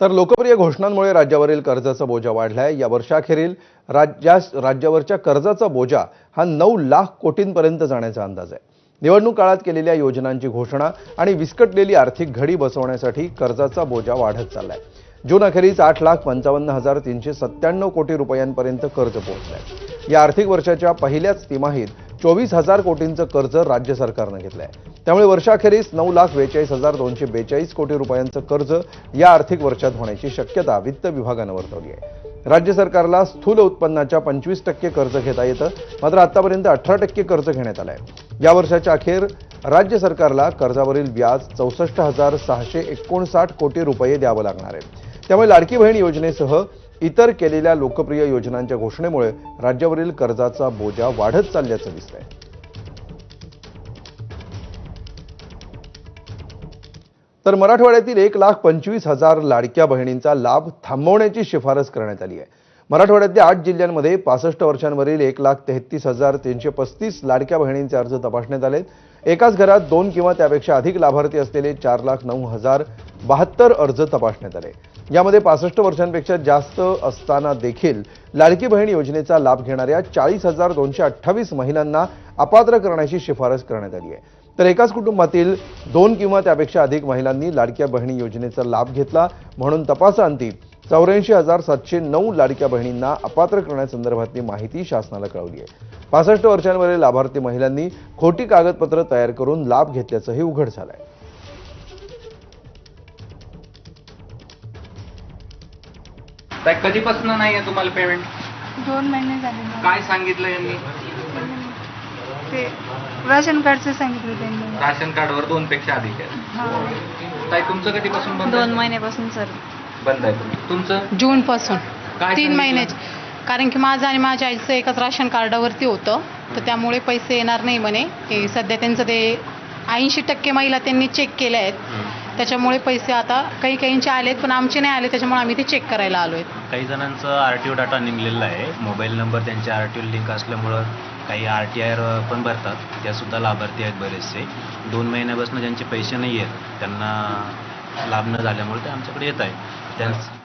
तर लोकप्रिय घोषणांमुळे राज्यावरील कर्जाचा बोजा वाढलाय. या वर्षाखेरील राज्यास राज्यावरच्या कर्जाचा बोजा हा नऊ लाख कोटींपर्यंत जाण्याचा अंदाज आहे. निवडणूक काळात केलेल्या योजनांची घोषणा आणि विस्कटलेली आर्थिक घडी बसवण्यासाठी कर्जाचा बोजा वाढत चाललाय. जून अखेरीस आठ लाख पंचावन्न हजार तीनशे सत्त्याण्णव कोटी रुपयांपर्यंत कर्ज पोहोचलंय. या आर्थिक वर्षाच्या पहिल्याच तिमाहीत चोवीस हजार कोटींचं कर्ज राज्य सरकारनं घेतलंय. त्यामुळे वर्षाखेरीस नऊ लाख बेचाळीस हजार दोनशे बेचाळीस कोटी रुपयांचं कर्ज या आर्थिक वर्षात होण्याची शक्यता वित्त विभागानं वर्तवली आहे. राज्य सरकारला स्थूल उत्पन्नाच्या पंचवीस टक्के कर्ज घेता येतं. मात्र आतापर्यंत अठरा टक्के कर्ज घेण्यात आलंय. या वर्षाच्या अखेर राज्य सरकारला कर्जावरील व्याज चौसष्ट हजार सहाशे एकोणसाठ कोटी रुपये द्यावं लागणार आहे. त्यामुळे लाडकी बहीण योजनेसह इतर केलेल्या लोकप्रिय योजनांच्या घोषणेमुळे राज्यावरील कर्जाचा बोजा वाढत चालल्याचं दिसतंय. तर मराठवाड्यातील एक लाख पंचवीस हजार लाडक्या बहिणींचा लाभ थांबवण्याची शिफारस करण्यात आली आहे. मराठवाड्यातल्या आठ जिल्ह्यांमध्ये पासष्ट वर्षांवरील एक लाख तेहतीस हजार तीनशे पस्तीस लाडक्या बहिणींचे अर्ज तपासण्यात आलेत. एकाच घरात दोन किंवा त्यापेक्षा अधिक लाभार्थी असलेले चार लाख नऊ हजार बहात्तर अर्ज तपासण्यात आले. यामध्ये पासष्ट वर्षांपेक्षा जास्त असताना देखील लाडकी बहीण योजनेचा लाभ घेणाऱ्या चाळीस हजार दोनशे अठ्ठावीस महिलांना अपात्र करण्याची शिफारस करण्यात आली आहे. तर एकाच कुटुंबातील दोन किंवा त्यापेक्षा अधिक महिलांनी लाडक्या बहिणी योजनेचा लाभ घेतला. म्हणून तपासांती चौऱ्याऐंशी हजार सातशे नऊ लाडक्या बहिणींना अपात्र करण्यासंदर्भातली माहिती शासनाला कळवली आहे. पासष्ट वर्षांवरील लाभार्थी महिलांनी खोटी कागदपत्र तयार करून लाभ घेतल्याचंही उघड झालंय. कधीपासून नाही आहे तुम्हाला पेमेंट दोन महिने झाले. काय सांगितलं यांनी? ते राशन कार्डचं सांगितलं त्यांनी. राशन कार्डवर दोन पेक्षा अधिक आहे हा. ताई तुमचं कधीपासून बंद दोन आहे? महिन्यापासून सर. बंद आहे. तुमचं. तुमचं जून पासून काय तीन सांगितलं? महिन्याचे. कारण की माझं आणि माझ्या आईचं एकाच राशन कार्डावरती होतं. तर त्यामुळे पैसे येणार नाही म्हणे. की सध्या त्यांचं ते ऐंशी टक्के महिला त्यांनी चेक केल्या आहेत. त्याच्यामुळे पैसे आता काही काहींचे आलेत पण आमचे नाही आले त्याच्यामुळे आम्ही ते चेक करायला आलो आहेत काही जणांचं आर टी ओ डाटा निघलेला आहे. मोबाईल नंबर त्यांच्या आर टी ओ लिंक असल्यामुळं काही आर टी आय पण भरतात. त्यासुद्धा लाभार्थी आहेत बरेचसे. दोन महिन्यापासून ज्यांचे पैसे नाही आहेत त्यांना लाभ न झाल्यामुळे ते आमच्याकडे येत आहे त्यांचं